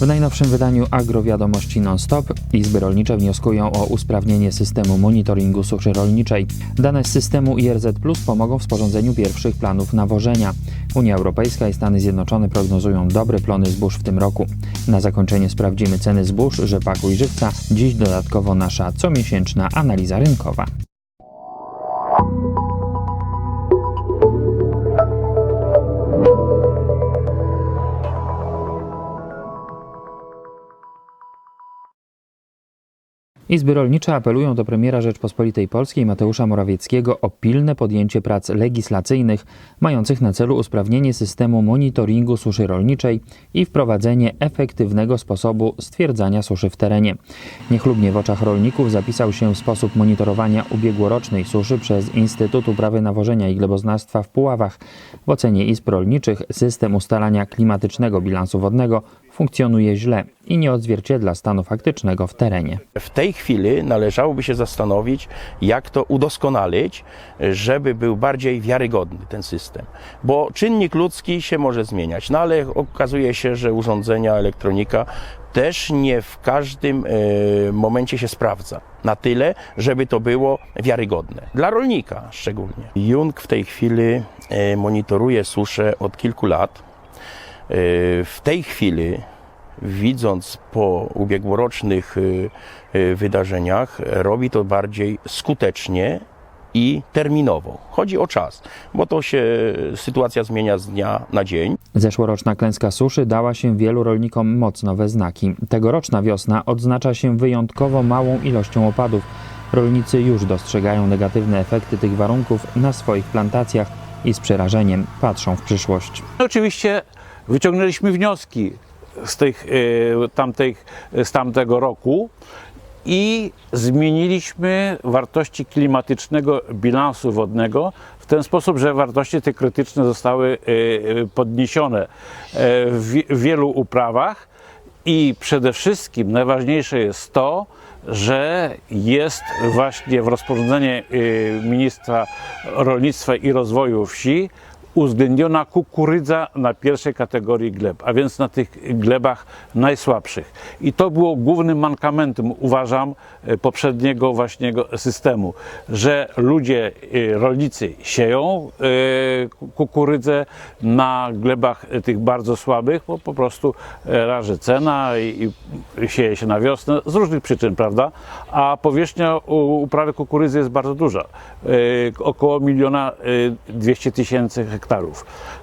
W najnowszym wydaniu Agrowiadomości Non-Stop Izby Rolnicze wnioskują o usprawnienie systemu monitoringu suszy rolniczej. Dane z systemu IRZ Plus pomogą w sporządzeniu pierwszych planów nawożenia. Unia Europejska i Stany Zjednoczone prognozują dobre plony zbóż w tym roku. Na zakończenie sprawdzimy ceny zbóż, rzepaku i żywca. Dziś dodatkowo nasza comiesięczna analiza rynkowa. Izby rolnicze apelują do premiera Rzeczpospolitej Polskiej Mateusza Morawieckiego o pilne podjęcie prac legislacyjnych mających na celu usprawnienie systemu monitoringu suszy rolniczej i wprowadzenie efektywnego sposobu stwierdzania suszy w terenie. Niechlubnie w oczach rolników zapisał się sposób monitorowania ubiegłorocznej suszy przez Instytut Uprawy Nawożenia i Gleboznawstwa w Puławach. W ocenie izb rolniczych system ustalania klimatycznego bilansu wodnego funkcjonuje źle i nie odzwierciedla stanu faktycznego w terenie. W tej chwili należałoby się zastanowić, jak to udoskonalić, żeby był bardziej wiarygodny ten system. Bo czynnik ludzki się może zmieniać, no ale okazuje się, że urządzenia, elektronika też nie w każdym e, momencie się sprawdza. Na tyle, żeby to było wiarygodne. Dla rolnika szczególnie. Jung w tej chwili e, monitoruje suszę od kilku lat. E, W tej chwili widząc po ubiegłorocznych y, y, wydarzeniach, robi to bardziej skutecznie i terminowo. Chodzi o czas, bo to się sytuacja zmienia z dnia na dzień. Zeszłoroczna klęska suszy dała się wielu rolnikom mocno we znaki. Tegoroczna wiosna odznacza się wyjątkowo małą ilością opadów. Rolnicy już dostrzegają negatywne efekty tych warunków na swoich plantacjach i z przerażeniem patrzą w przyszłość. Oczywiście wyciągnęliśmy wnioski z, tych, e, tamtych, z tamtego roku i zmieniliśmy wartości klimatycznego bilansu wodnego w ten sposób, że wartości te krytyczne zostały e, podniesione e, w wi- w wielu uprawach. I przede wszystkim najważniejsze jest to, że jest właśnie w rozporządzeniu y, ministra rolnictwa i rozwoju wsi uwzględniona kukurydza na pierwszej kategorii gleb, a więc na tych glebach najsłabszych. I to było głównym mankamentem, uważam, y, poprzedniego właśnie systemu, że ludzie, y, rolnicy sieją ku- kukurydzę na glebach tych bardzo słabych, bo po prostu raży cena i, sieje się na wiosnę z różnych przyczyn, prawda? A powierzchnia uprawy kukurydzy jest bardzo duża, około miliona 200 tysięcy hektarów.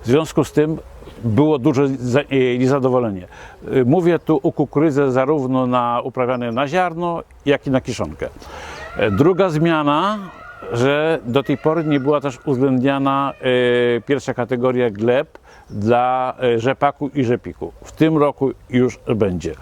W związku z tym było duże y, niezadowolenie. Y, Mówię tu o kukurydze zarówno na uprawiane na ziarno, jak i na kiszonkę. E, Druga zmiana, że do tej pory nie była też uwzględniana e, pierwsza kategoria gleb dla e, rzepaku i rzepiku. W tym roku już będzie.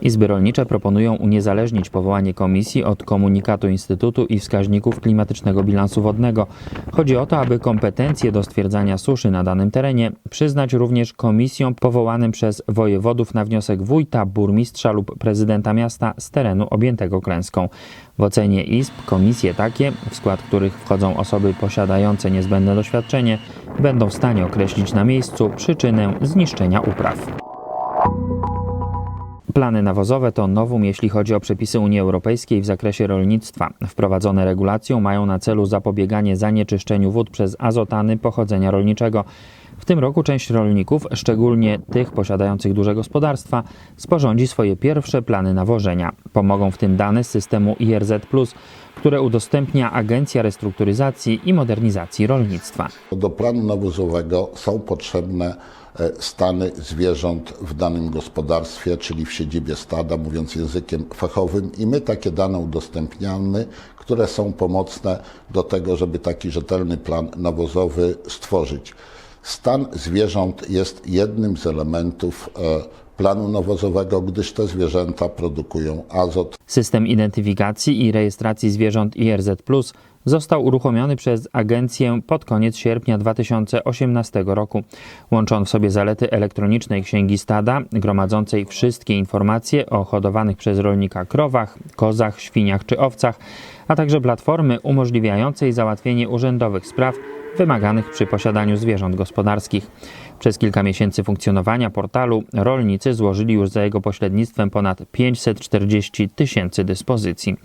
Izby rolnicze proponują uniezależnić powołanie komisji od komunikatu Instytutu i wskaźników klimatycznego bilansu wodnego. Chodzi o to, aby kompetencje do stwierdzania suszy na danym terenie przyznać również komisjom powołanym przez wojewodów na wniosek wójta, burmistrza lub prezydenta miasta z terenu objętego klęską. W ocenie izb komisje takie, w skład których wchodzą osoby posiadające niezbędne doświadczenie, będą w stanie określić na miejscu przyczynę zniszczenia upraw. Plany nawozowe to nowum, jeśli chodzi o przepisy Unii Europejskiej w zakresie rolnictwa. Wprowadzone regulacją mają na celu zapobieganie zanieczyszczeniu wód przez azotany pochodzenia rolniczego. Tym roku część rolników, szczególnie tych posiadających duże gospodarstwa, sporządzi swoje pierwsze plany nawożenia. Pomogą w tym dane z systemu IRZ, które udostępnia Agencja Restrukturyzacji i Modernizacji Rolnictwa. Do planu nawozowego są potrzebne e, stany zwierząt w danym gospodarstwie, czyli w siedzibie stada, mówiąc językiem fachowym, i my takie dane udostępniamy, które są pomocne do tego, żeby taki rzetelny plan nawozowy stworzyć. Stan zwierząt jest jednym z elementów e, planu nawozowego, gdyż te zwierzęta produkują azot, System identyfikacji i rejestracji zwierząt IRZ Plus został uruchomiony przez agencję pod koniec sierpnia 2018 roku. Łączy on w sobie zalety elektronicznej księgi stada, gromadzącej wszystkie informacje o hodowanych przez rolnika krowach, kozach, świniach czy owcach, a także platformy umożliwiającej załatwienie urzędowych spraw wymaganych przy posiadaniu zwierząt gospodarskich. Przez kilka miesięcy funkcjonowania portalu rolnicy złożyli już za jego pośrednictwem ponad 540 tysięcy dyspozycji.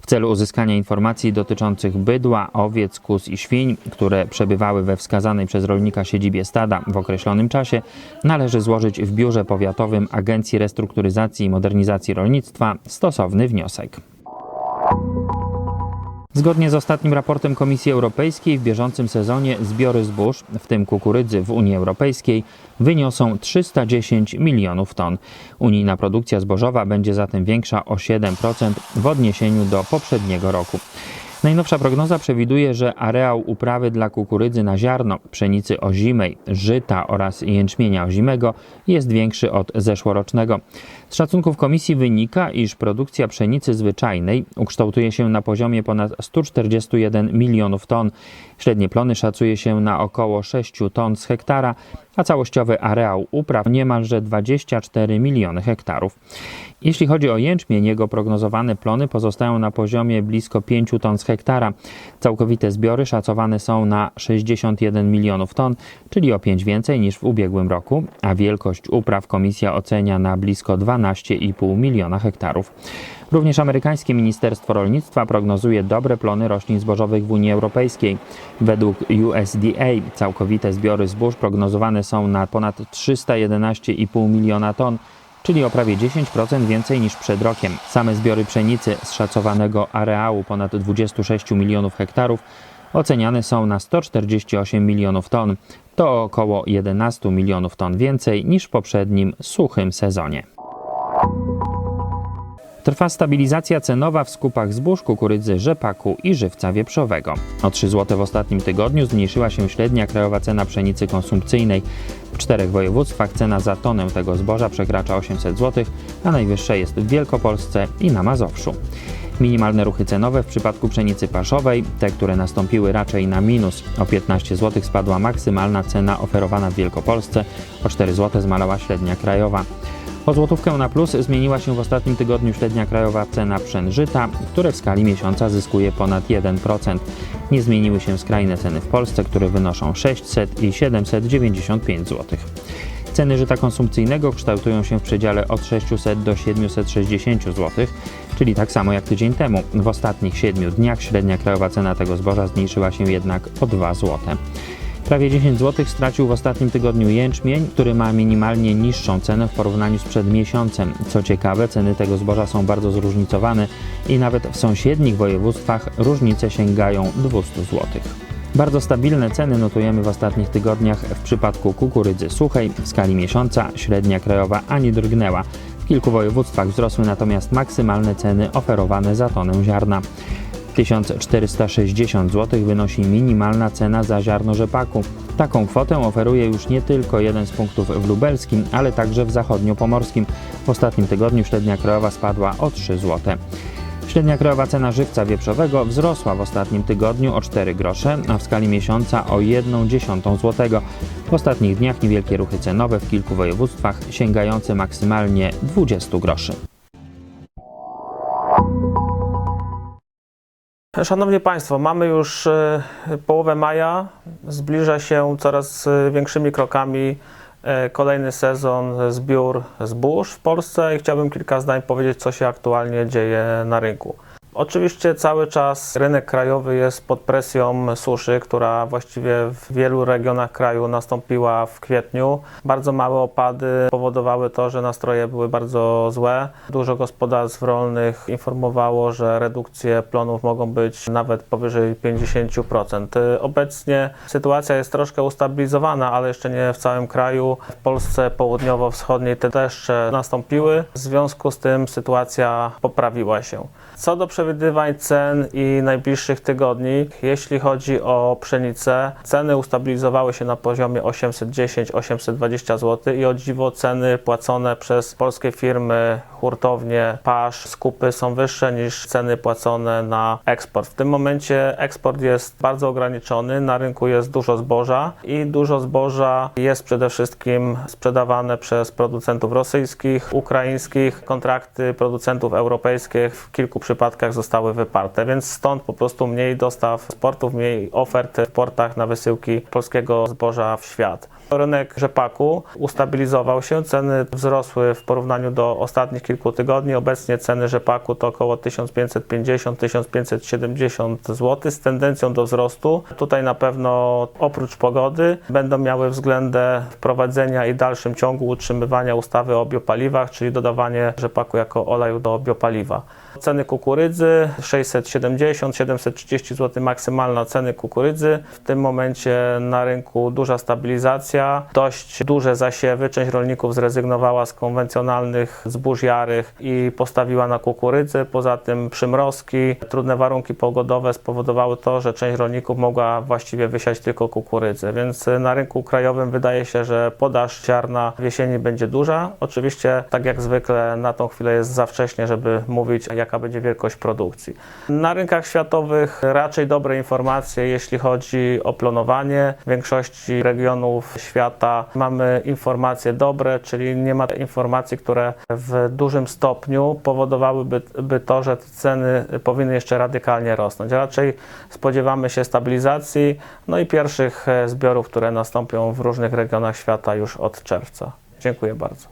W celu uzyskania informacji dotyczących bydła, owiec, kóz i świń, które przebywały we wskazanej przez rolnika siedzibie stada w określonym czasie, należy złożyć w Biurze Powiatowym Agencji Restrukturyzacji i Modernizacji Rolnictwa stosowny wniosek. Zgodnie z ostatnim raportem Komisji Europejskiej w bieżącym sezonie zbiory zbóż, w tym kukurydzy w Unii Europejskiej, wyniosą 310 milionów ton. Unijna produkcja zbożowa będzie zatem większa o 7% w odniesieniu do poprzedniego roku. Najnowsza prognoza przewiduje, że areał uprawy dla kukurydzy na ziarno, pszenicy ozimej, żyta oraz jęczmienia ozimego jest większy od zeszłorocznego. Z szacunków komisji wynika, iż produkcja pszenicy zwyczajnej ukształtuje się na poziomie ponad 141 milionów ton. Średnie plony szacuje się na około 6 ton z hektara, a całościowy areał upraw niemalże 24 miliony hektarów. Jeśli chodzi o jęczmień, jego prognozowane plony pozostają na poziomie blisko 5 ton z hektara. Całkowite zbiory szacowane są na 61 milionów ton, czyli o 5 więcej niż w ubiegłym roku, a wielkość upraw komisja ocenia na blisko 12,5 miliona hektarów. Również amerykańskie Ministerstwo Rolnictwa prognozuje dobre plony roślin zbożowych w Unii Europejskiej. Według USDA całkowite zbiory zbóż prognozowane są na ponad 311,5 miliona ton, czyli o prawie 10% więcej niż przed rokiem. Same zbiory pszenicy z szacowanego areału ponad 26 milionów hektarów oceniane są na 148 milionów ton. To około 11 milionów ton więcej niż w poprzednim suchym sezonie. Trwa stabilizacja cenowa w skupach zbóż, kukurydzy, rzepaku i żywca wieprzowego. O 3 zł w ostatnim tygodniu zmniejszyła się średnia krajowa cena pszenicy konsumpcyjnej. W czterech województwach cena za tonę tego zboża przekracza 800 zł, a najwyższa jest w Wielkopolsce i na Mazowszu. Minimalne ruchy cenowe w przypadku pszenicy paszowej, te, które nastąpiły raczej na minus. O 15 zł spadła maksymalna cena oferowana w Wielkopolsce, o 4 zł zmalała średnia krajowa. O złotówkę na plus zmieniła się w ostatnim tygodniu średnia krajowa cena pszen żyta, które w skali miesiąca zyskuje ponad 1%. Nie zmieniły się skrajne ceny w Polsce, które wynoszą 600 i 795 zł. Ceny żyta konsumpcyjnego kształtują się w przedziale od 600 do 760 zł, czyli tak samo jak tydzień temu. W ostatnich 7 dniach średnia krajowa cena tego zboża zmniejszyła się jednak o 2 zł. Prawie 10 zł stracił w ostatnim tygodniu jęczmień, który ma minimalnie niższą cenę w porównaniu z przed miesiącem. Co ciekawe, ceny tego zboża są bardzo zróżnicowane i nawet w sąsiednich województwach różnice sięgają 200 zł. Bardzo stabilne ceny notujemy w ostatnich tygodniach w przypadku kukurydzy suchej. W skali miesiąca średnia krajowa ani drgnęła. W kilku województwach wzrosły natomiast maksymalne ceny oferowane za tonę ziarna. 1460 zł wynosi minimalna cena za ziarno rzepaku. Taką kwotę oferuje już nie tylko jeden z punktów w lubelskim, ale także w zachodniopomorskim. W ostatnim tygodniu średnia krajowa spadła o 3 zł. Średnia krajowa cena żywca wieprzowego wzrosła w ostatnim tygodniu o 4 grosze, a w skali miesiąca o 1,1 zł. W ostatnich dniach niewielkie ruchy cenowe w kilku województwach sięgające maksymalnie 20 groszy. Szanowni Państwo, mamy już e, połowę maja, zbliża się coraz e, większymi krokami e, kolejny sezon zbiór zbóż w Polsce i chciałbym kilka zdań powiedzieć, co się aktualnie dzieje na rynku. Oczywiście cały czas rynek krajowy jest pod presją suszy, która właściwie w wielu regionach kraju nastąpiła w kwietniu. Bardzo małe opady powodowały to, że nastroje były bardzo złe. Dużo gospodarstw rolnych informowało, że redukcje plonów mogą być nawet powyżej 50%. Obecnie sytuacja jest troszkę ustabilizowana, ale jeszcze nie w całym kraju. W Polsce południowo-wschodniej te deszcze nastąpiły. W związku z tym sytuacja poprawiła się. Co do przewidywań cen i najbliższych tygodni, jeśli chodzi o pszenicę, ceny ustabilizowały się na poziomie 810-820 zł i o dziwo ceny płacone przez polskie firmy, hurtownie, pasz, skupy są wyższe niż ceny płacone na eksport. W tym momencie eksport jest bardzo ograniczony, na rynku jest dużo zboża i dużo zboża jest przede wszystkim sprzedawane przez producentów rosyjskich, ukraińskich, kontrakty producentów europejskich w kilku przypadkach zostały wyparte, więc stąd po prostu mniej dostaw z portów, mniej ofert w portach na wysyłki polskiego zboża w świat. Rynek rzepaku ustabilizował się, ceny wzrosły w porównaniu do ostatnich kilku tygodni. Obecnie ceny rzepaku to około 1550-1570 zł z tendencją do wzrostu. Tutaj na pewno oprócz pogody będą miały względę wprowadzenia i dalszym ciągu utrzymywania ustawy o biopaliwach, czyli dodawanie rzepaku jako oleju do biopaliwa. Ceny kukurydzy 670-730 zł maksymalna ceny kukurydzy. W tym momencie na rynku duża stabilizacja, dość duże zasiewy. Część rolników zrezygnowała z konwencjonalnych zbóż jarych i postawiła na kukurydzę. Poza tym przymrozki, trudne warunki pogodowe spowodowały to, że część rolników mogła właściwie wysiać tylko kukurydzę. Więc na rynku krajowym wydaje się, że podaż ziarna w jesieni będzie duża. Oczywiście, tak jak zwykle, na tą chwilę jest za wcześnie, żeby mówić, jaka będzie wielkość produkcji. Na rynkach światowych raczej dobre informacje, jeśli chodzi o plonowanie. W większości regionów świata mamy informacje dobre, czyli nie ma informacji, które w dużym stopniu powodowałyby by to, że ceny powinny jeszcze radykalnie rosnąć. Raczej spodziewamy się stabilizacji, no i pierwszych e, zbiorów, które nastąpią w różnych regionach świata już od czerwca. Dziękuję bardzo.